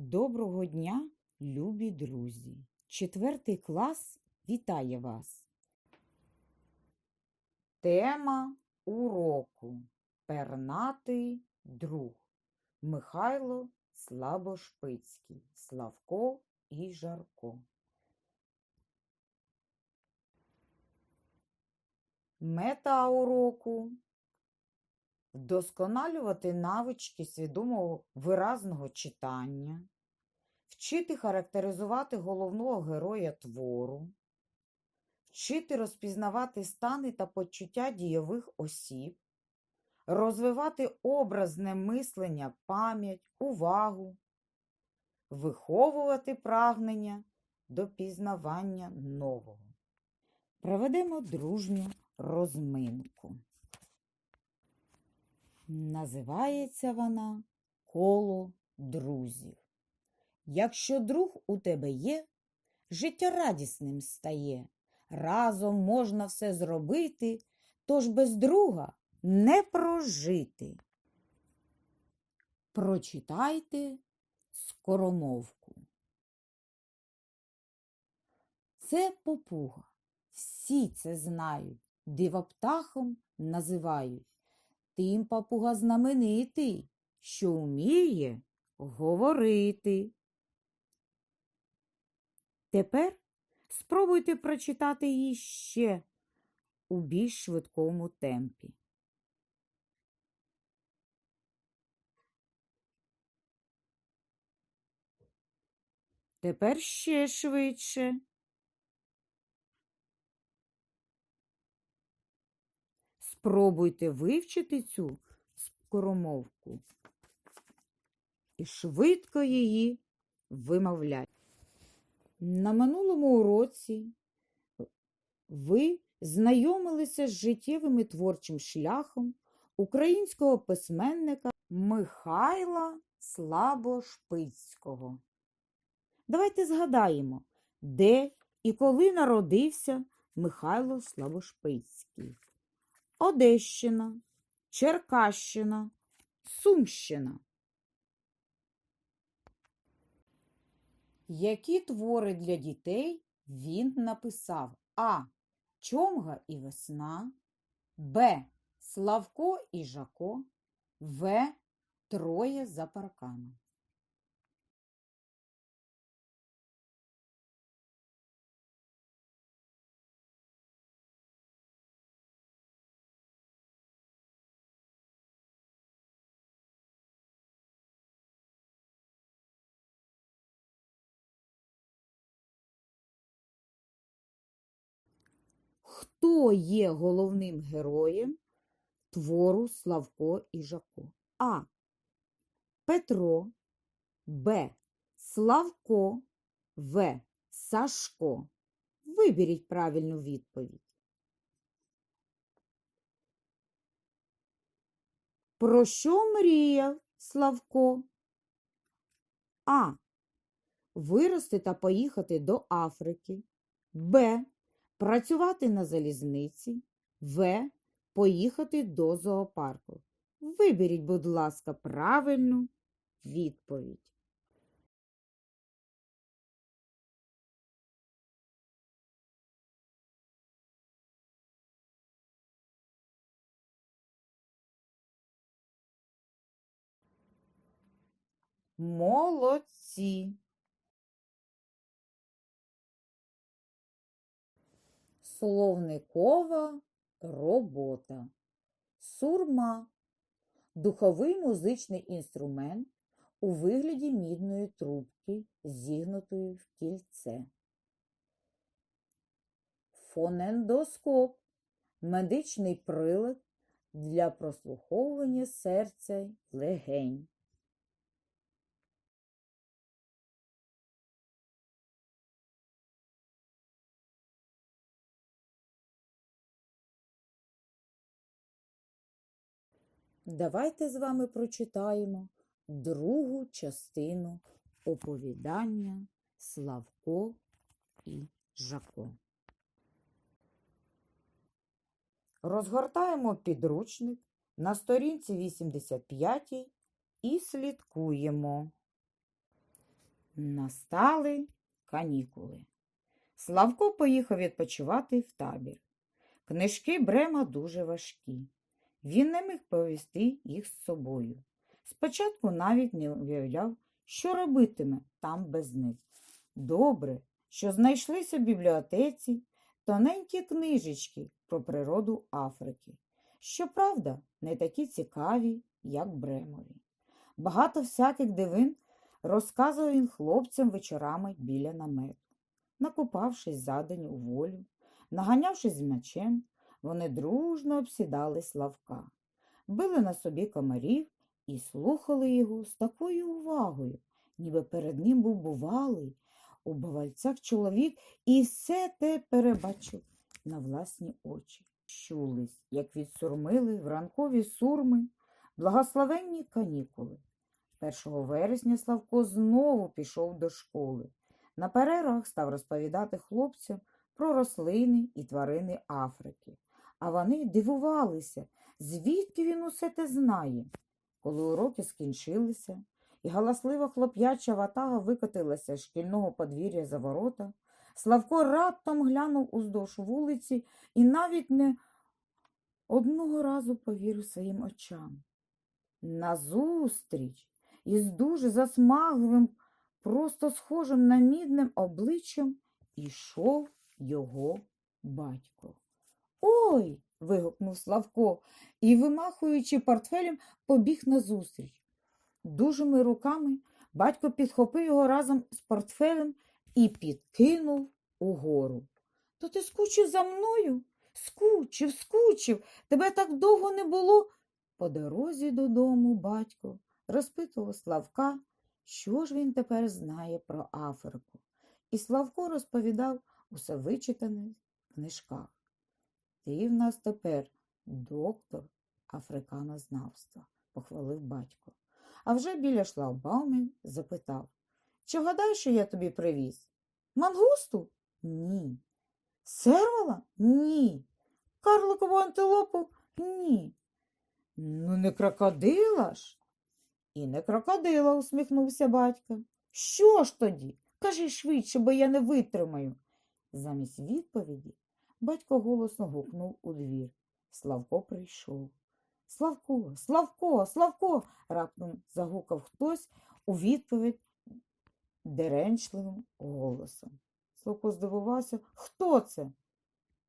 Доброго дня, любі друзі! Четвертий клас вітає вас. Тема уроку Пернатий друг Михайло Слабошпицький, Славко і Жарко. Мета уроку вдосконалювати навички свідомого виразного читання, вчити характеризувати головного героя твору, вчити розпізнавати стани та почуття дійових осіб, розвивати образне мислення, пам'ять, увагу, виховувати прагнення до пізнавання нового. Проведемо дружню розминку. Називається вона коло друзів. Якщо друг у тебе є, життя радісним стає. Разом можна все зробити, тож без друга не прожити. Прочитайте скоромовку. Це попуга. Всі це знають, дивоптахом називають. Тим папуга знаменитий, що вміє говорити. Тепер спробуйте прочитати її ще у більш швидкому темпі. Тепер ще швидше. Спробуйте вивчити цю скоромовку і швидко її вимовляйте. На минулому уроці ви знайомилися з життєвим і творчим шляхом українського письменника Михайла Слабошпицького. Давайте згадаємо, де і коли народився Михайло Слабошпицький. Одещина, Черкащина, Сумщина. Які твори для дітей він написав? А. Чомга і весна, Б. Славко і Жако, В. Троє за парканом. Хто є головним героєм твору Славко і Жако? А. Петро, Б. Славко, В. Сашко. Виберіть правильну відповідь. Про що мріяв Славко? А. Вирости та поїхати до Африки. Б. Працювати на залізниці. В. Поїхати до зоопарку. Виберіть, будь ласка, правильну відповідь. Молодці. Словникова робота. Сурма духовий музичний інструмент у вигляді мідної трубки, зігнутої в кільце. Фонендоскоп медичний прилад для прослуховування серця легень. Давайте з вами прочитаємо другу частину оповідання Славко і Жако. Розгортаємо підручник на сторінці 85 і слідкуємо. Настали канікули. Славко поїхав відпочивати в табір. Книжки Брема дуже важкі. Він не міг повести їх з собою. Спочатку навіть не уявляв, що робитиме там без них. Добре, що знайшлися в бібліотеці тоненькі книжечки про природу Африки. Щоправда, не такі цікаві, як Бремові. Багато всяких дивин розказував він хлопцям вечорами біля намету. Накупавшись за день у волю, наганявшись з м'ячем, вони дружно обсідали Славка, били на собі комарів і слухали його з такою увагою, ніби перед ним був бувалий у бавальцях чоловік і все те перебачив на власні очі. Чулись, як відсурмили в ранкові сурми благословенні канікули. 1 вересня Славко знову пішов до школи. На перервах став розповідати хлопцям про рослини і тварини Африки. А вони дивувалися, звідки він усе те знає. Коли уроки скінчилися, і галаслива хлоп'яча ватага викотилася з шкільного подвір'я за ворота, Славко раптом глянув уздовж вулиці і навіть не одного разу повірив своїм очам. Назустріч із дуже засмагливим, просто схожим на мідним обличчям ішов його батько. Ой. вигукнув Славко і, вимахуючи портфелем, побіг назустріч. Дужими руками батько підхопив його разом з портфелем і підкинув угору. То ти скучив за мною? Скучив, скучив, тебе так довго не було. По дорозі додому батько розпитував Славка, що ж він тепер знає про Африку. І Славко розповідав усе вичитане в книжках. Ти в нас тепер доктор африканознавства, похвалив батько. А вже біля шлагбаумів запитав Чи гадаєш, що я тобі привіз? Мангусту? Ні. Сервала? Ні. Карликову антилопу? Ні. Ну, не крокодила ж? І не крокодила, усміхнувся батько. Що ж тоді? Кажи швидше, бо я не витримаю. Замість відповіді батько голосно гукнув у двір. Славко прийшов. Славко, Славко, Славко. раптом загукав хтось у відповідь деренчливим голосом. Славко здивувався. Хто це?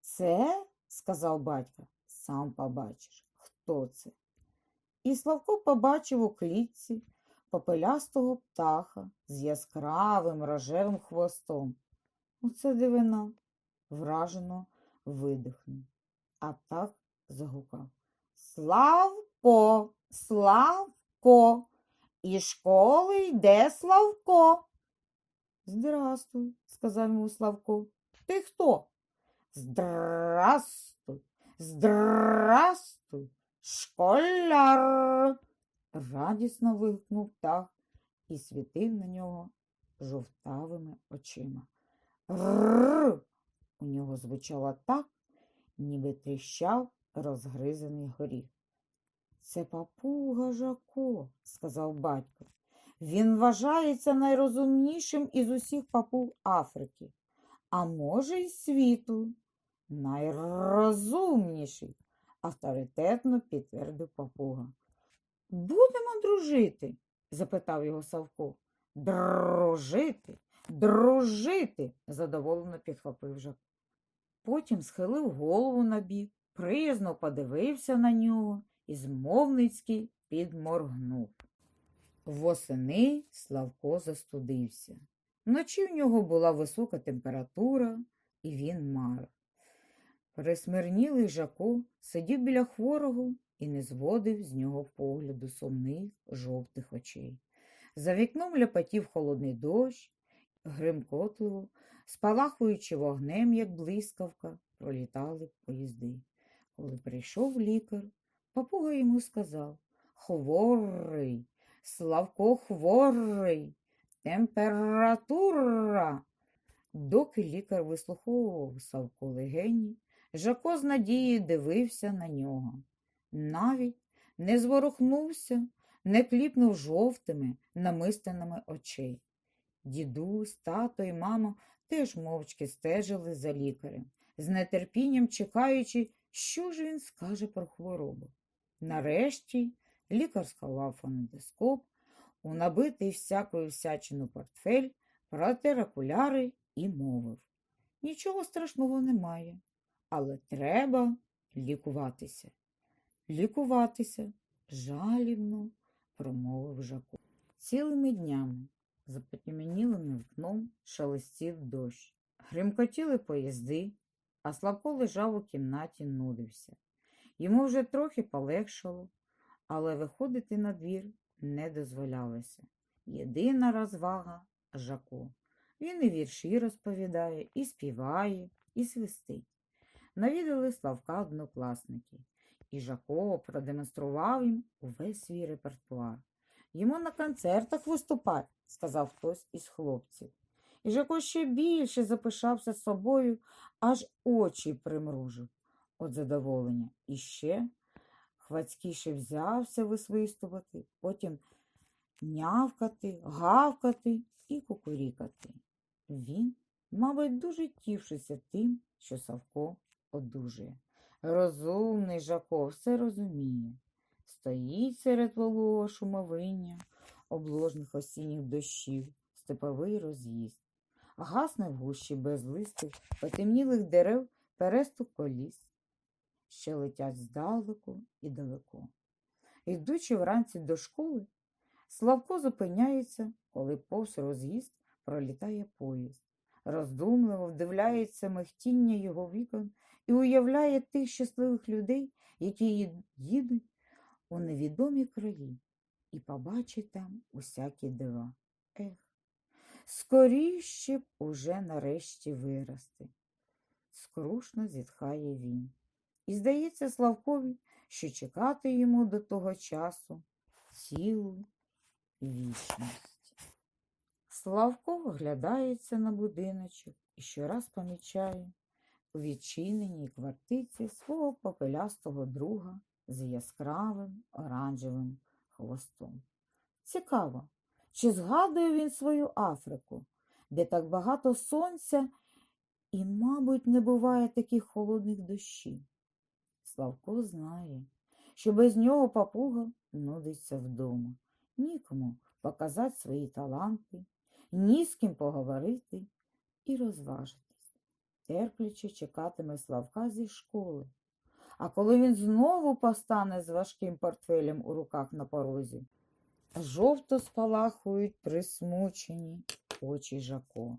Це, сказав батько, сам побачиш, хто це. І Славко побачив у клітці попелястого птаха з яскравим рожевим хвостом. Оце дивина, вражено видихнув. А птах загукав. Славко, Славко, і школи йде Славко. Здрастуй, сказав йому Славко. Ти хто? Здрастуй, здрастуй, школяр. Радісно вигукнув птах і світив на нього жовтавими очима. Рррр! У нього звучало так, ніби тріщав розгризаний горіх. Це папуга Жако, сказав батько. Він вважається найрозумнішим із усіх папуг Африки, а може, й світу. Найрозумніший, авторитетно підтвердив папуга. Будемо дружити? запитав його Савко. Дружити, дружити, задоволено підхопив Жак. Потім схилив голову на бік, приязно подивився на нього і змовницьки підморгнув. Восени Славко застудився. Вночі в нього була висока температура, і він марив. Присмирнілий Жако сидів біля хворого і не зводив з нього погляду сумних жовтих очей. За вікном ляпотів холодний дощ, гримкотливо, спалахуючи вогнем, як блискавка, пролітали поїзди. Коли прийшов лікар, папуга йому сказав Хворий, Славко хворий, температура. Доки лікар вислуховував Савко легені, Жако з надією дивився на нього. Навіть не зворухнувся, не кліпнув жовтими намистинами очей. Дідусь, тато і мама теж мовчки стежили за лікарем, з нетерпінням чекаючи, що ж він скаже про хворобу. Нарешті лікар сховав фонендоскоп, у набитий всякою всячину портфель, протер окуляри і мовив. Нічого страшного немає, але треба лікуватися. Лікуватися, жалібно промовив Жако. Цілими днями за потемнілим вікном шелестів дощ. Гримкотіли поїзди, а Славко лежав у кімнаті, нудився. Йому вже трохи полегшало, але виходити на двір не дозволялося. Єдина розвага Жако. Він і вірші розповідає, і співає, і свистить. Навідали Славка однокласники, і Жако продемонстрував їм увесь свій репертуар. Йому на концертах виступать, сказав хтось із хлопців. І Жако ще більше запишався собою, аж очі примружив від задоволення. І ще хвацькіше взявся висвистувати, потім нявкати, гавкати і кукурікати. Він, мабуть, дуже тішився тим, що Савко одужує. Розумний Жако все розуміє. Стоїть серед вологого шумовиння, обложних осінніх дощів, степовий роз'їзд. Гасне в гущі безлистих, потемнілих дерев перестук коліс, що летять здалеку і далеко. Йдучи вранці до школи, Славко зупиняється, коли повз роз'їзд пролітає поїзд. Роздумливо вдивляється михтіння його вікон і уявляє тих щасливих людей, які їдуть у невідомі краї і побачить там усякі дива. Ех, скоріше б уже нарешті вирости. Скрушно зітхає він. І здається Славкові, що чекати йому до того часу цілу вічність. Славко оглядається на будиночок і щораз помічає у відчиненій квартиці свого попелястого друга з яскравим оранжевим хвостом. Цікаво, чи згадує він свою Африку, де так багато сонця і, мабуть, не буває таких холодних дощів. Славко знає, що без нього папуга нудиться вдома, нікому показати свої таланти, ні з ким поговорити і розважитись. Терпляче чекатиме Славка зі школи. А коли він знову постане з важким портфелем у руках на порозі, жовто спалахують присмучені очі Жако.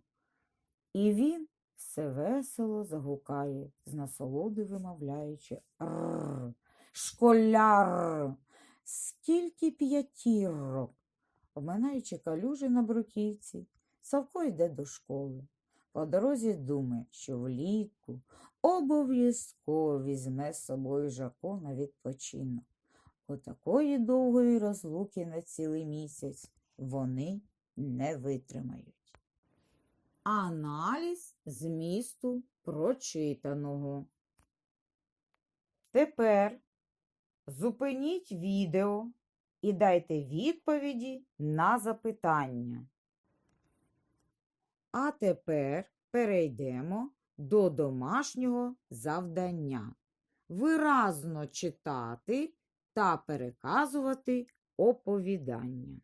І він все весело загукає, з насолоди вимовляючи «Рррр, школяр, скільки п'ятірок. Обминаючи калюжі на бруківці, Савко йде до школи. По дорозі думає, що влітку обов'язково візьме з собою Жако на відпочинок. Отакої довгої розлуки на цілий місяць вони не витримають. Аналіз змісту прочитаного. Тепер зупиніть відео і дайте відповіді на запитання. А тепер перейдемо до домашнього завдання. Виразно читати та переказувати оповідання.